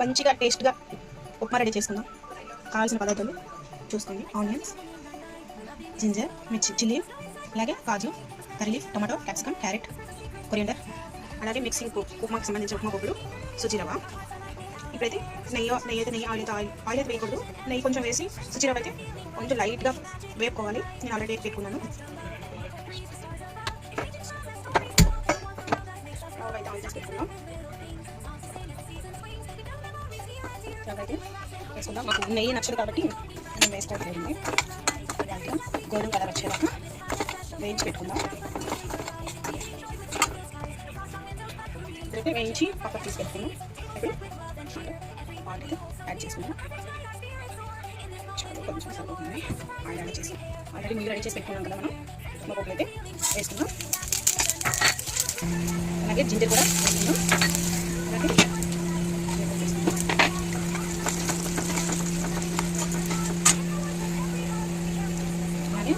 మంచిగా టేస్ట్గా ఉప్మా రెడీ చేసుకుందాం. కావాల్సిన పదార్థాలు చూసుకోండి. ఆనియన్స్ జింజర్ మిర్చి చిల్లీ అలాగే kaju curry tomato tomato capsicum carrot coriander అలాగే మిక్సింగ్ ఉప్మాకి సంబంధించిన ఉప్మా పప్పులు సుజీ రవ్వ. ఇప్పుడైతే నెయ్యి నెయ్యి అయితే నెయ్యి ఆయిల్ అయితే ఆయిల్ ఆయిల్ అయితే వేయకూడదు. నెయ్యి కొంచెం వేసి సుజీ రవ్వ అయితే కొంచెం లైట్గా వేపుకోవాలి. నేను ఆల్రెడీ పెట్టుకున్నాను. రవ్వ అయితే ఆయిల్ చేసి పెట్టుకుందాం. అయితే వేసుకుందాం. మాకు నెయ్యి నచ్చదు కాబట్టి నేను వేస్ట్ వేసుకోవట్లేదు దాంట్లో గోధుమ కలర్ వచ్చేదాకా వేయించి పెట్టుకుందాం. అయితే వేయించి పక్కకు తీసుకెళ్తున్నాం. ఇప్పుడు ఆయిల్ యాడ్ చేసుకుందాం. చాలా కొంచెం సరిపోతుంది. ఆయిల్ యాడ్ చేసి ఆల్రెడీ నీళ్ళు రెడీ చేసి పెట్టుకున్నాం కదా మనం. మొక్కలు అయితే వేసుకుందాం. అలాగే జింజర్ కూడా వేసుకుందాం అలాగే జీలకర్ర వేసుకుందాం. అలాగే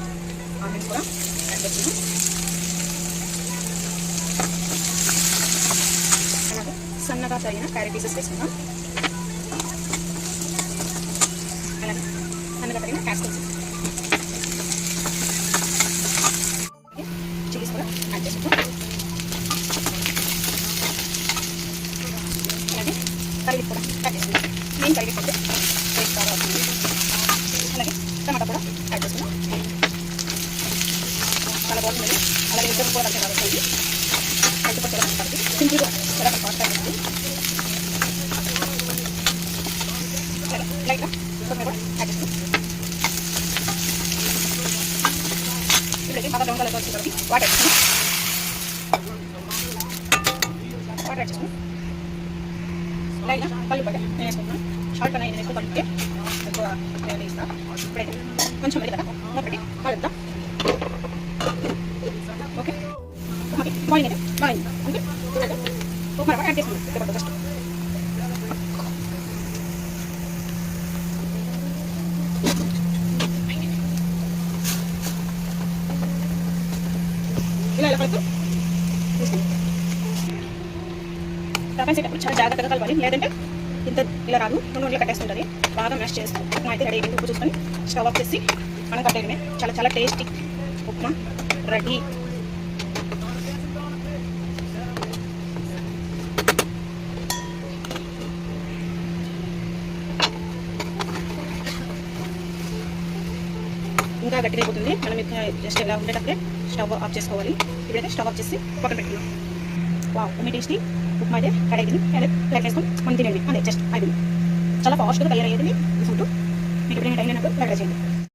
ఆనియన్స్ కూడా యాడ్ చేస్తున్నాం అలాగే సన్నగా తగిన క్యారెట్ పీసెస్ వేసుకుందాం. అలాగే సన్నగా తగిన క్యాప్సికమ్స్ చిల్లీస్ కూడా యాడ్ చేసుకుందాం. అలాగే కర్రీ కూడా యాడ్ చేసుకుందాం. మెయిన్ కర్రీ అలాగే టమాటా కూడా యాడ్ చేసుకుందాం. చాలా బాగుంటుంది అలాగే ఇద్దరు కూడా కలిసి కాబట్టి అయితే కనపడుతుంది సింపుల్గా ఎలా ఫాస్ట్ అవుతుంది లైట్గా కూడా ఇప్పుడైతే కాబట్టి వాటర్ వాటర్ లైట్గా నేను వేసుకుంటున్నాను షార్ట్ కన్నా ఎక్కువ పల్లితే ఎక్కువ ఇస్తాను ఇప్పుడైతే కొంచెం మెల్లిగా కదా ఒకటి కలుద్దాం ఇలా ఇలా పడుతూ తప్పనిసేటప్పుడు చాలా జాగ్రత్తగా కలపాలి లేదంటే ఇంత ఇలా రాదు రెండు రోజులు కట్టేస్తుంటుంది బాగా మ్యాష్ చేస్తాం ఉప్మా అయితే రెడీ అయింది ఉప్పు చూసుకొని స్టవ్ ఆఫ్ చేసి మనం కట్టేయడమే చాలా చాలా టేస్టీ ఉప్మా రెడీ. ఇంకా గట్టిగా మనం ఇంకా జస్ట్ ఇలా ఉండేటప్పుడే స్టవ్ ఆఫ్ చేసుకోవాలి. ఇప్పుడైతే స్టవ్ ఆఫ్ చేసి పక్కన పెట్టుకున్నాం వావ్ మీ టేస్టీ ఉప్మా అయితే రెడీ అయింది ప్లేట్ వేసుకొని మనం తినండి అదే జస్ట్ అయిపోయింది చాలా ఫాస్ట్గా తయారయ్యేది ఈ ఫుడ్ మీకు ఎప్పుడైనా టైం అయినప్పుడు ప్లేట్ చేయండి.